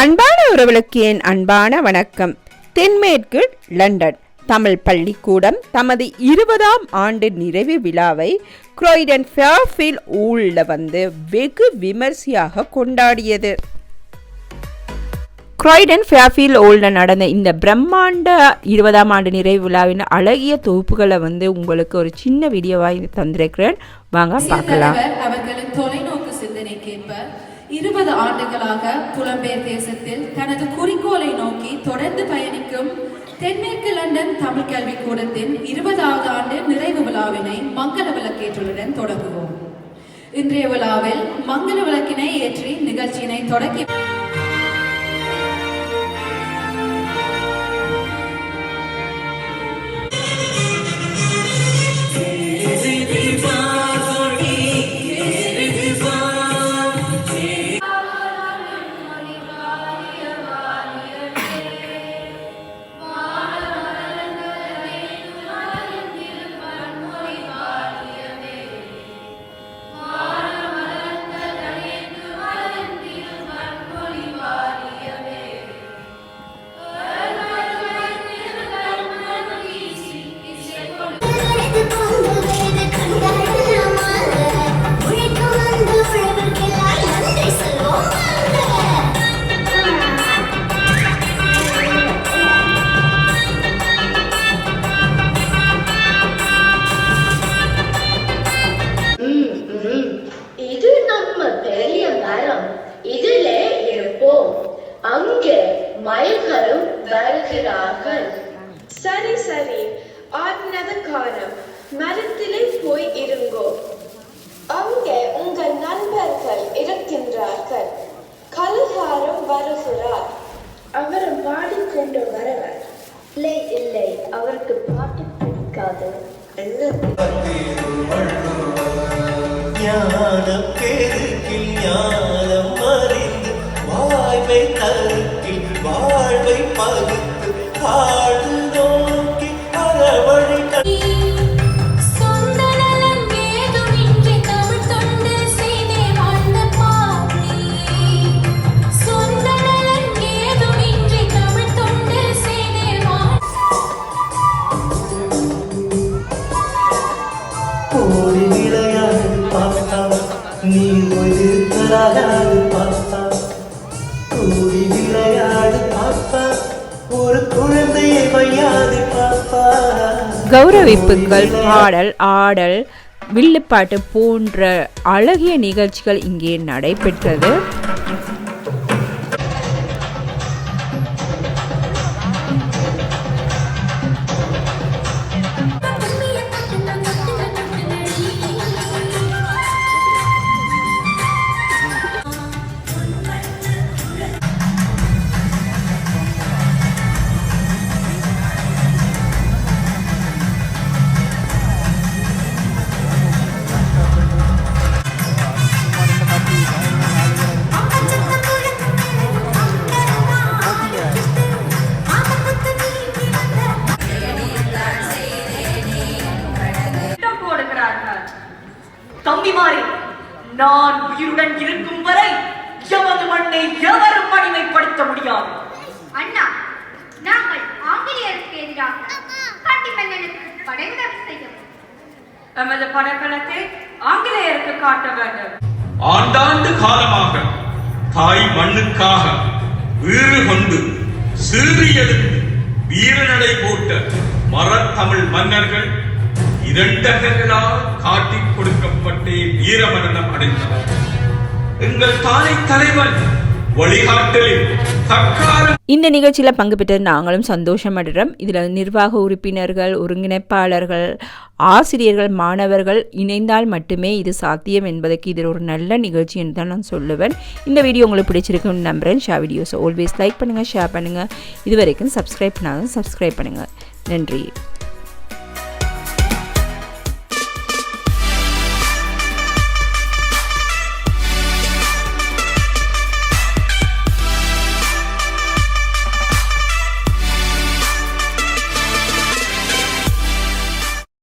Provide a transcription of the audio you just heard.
அன்பான உறவுகளுக்கு என் அன்பான வணக்கம். தென்மேற்கு லண்டன். தமிழ் பள்ளிக்கூடம் தமது இருபதாம் ஆண்டு நிறைவு விழாவை குரோய்டன் ஃபேர்ஃபீல் ஊழில் வந்து வெகு விமர்சையாக கொண்டாடியது. குரோய்டன் ஃபேர்ஃபீல் ஓல்டில் நடந்த இந்த பிரம்மாண்ட இருபதாம் ஆண்டு நிறைவு விழாவின் அழகிய தொகுப்புகளை வந்து உங்களுக்கு ஒரு சின்ன வீடியோவாக தந்திருக்கிறேன். வாங்க பார்க்கலாம். அவர்களின் சிந்தனைக்கேற்ப இருபது ஆண்டுகளாக புலம்பெயர் தேசத்தில் தனது குறிக்கோளை நோக்கி தொடர்ந்து பயணிக்கும் தென்மேற்கு லண்டன் தமிழ் கல்விக் கூடத்தின் இருபதாவது ஆண்டு நிறைவு விழாவினை மங்கள விளக்கேற்றலுடன் தொடங்குவோம். இன்றைய விழாவில் மங்கள விளக்கினை ஏற்றி நிகழ்ச்சியினை தொடக்கி சரி சரி. ஆடினது காரம் மரத்திலே போய் இருங்கோ. அங்கே உங்கள் நண்பர்கள் இருக்கின்றார்கள். கல்காரம் வருகிறார் அவர் பாடிக்கொண்டு வரவர். இல்லை இல்லை. அவருக்கு பாட்டு பிடிக்காது. ஞானம் பெருக்கில் ஞானம் அறிந்து வாழ்வை தருக்கில் வாழ்வை பகுத்து பாடு கௌரவிப்புகள் பாடல் ஆடல் வில்லுப்பாட்டு போன்ற அழகிய நிகழ்ச்சிகள் இங்கே நடைபெற்றது. தம்பிமாரே நான் உயிருடன் இருக்கும் வரை எமது மண்ணை எவரும் மணிமைப்படுத்த முடியாது. அண்ணா நாங்கள் ஆங்கிலேயருக்கு எதிராக கண்டி மன்னனுக்கு படையுதவி செய்யும் எமது படைக்கலத்தை ஆங்கிலேயருக்கு காட்ட வேண்டும். ஆண்டாண்டு காலமாக தாய் மண்ணுக்காக வீறு கொண்டு சீறி எழுந்து வீரநடை போட்ட மரத்தமிழ் மன்னர்கள் இரண்டகர்களால் காட்டிக் கொடுக்கப்பட்டே வீரமரணம் அடைந்தனர் எங்கள் தாய் தலைவன் வழிகாட்டலில் தற்காலம் இந்த நிகழ்ச்சியில் பங்கு பெற்று நாங்களும் சந்தோஷம் அடைகிறோம். இதில் நிர்வாக உறுப்பினர்கள் ஒருங்கிணைப்பாளர்கள் ஆசிரியர்கள் மாணவர்கள் இணைந்தால் மட்டுமே இது சாத்தியம் என்பதற்கு இது ஒரு நல்ல நிகழ்ச்சி என்று தான் நான் சொல்லுவேன். இந்த வீடியோ உங்களுக்கு பிடிச்சிருக்குன்னு நம்புகிறேன் ஷா வீடியோஸ் ஆல்வேஸ் லைக் பண்ணுங்கள் ஷேர் பண்ணுங்கள் இது வரைக்கும் சப்ஸ்கிரைப் பண்ணாலும் சப்ஸ்கிரைப் பண்ணுங்கள் நன்றி.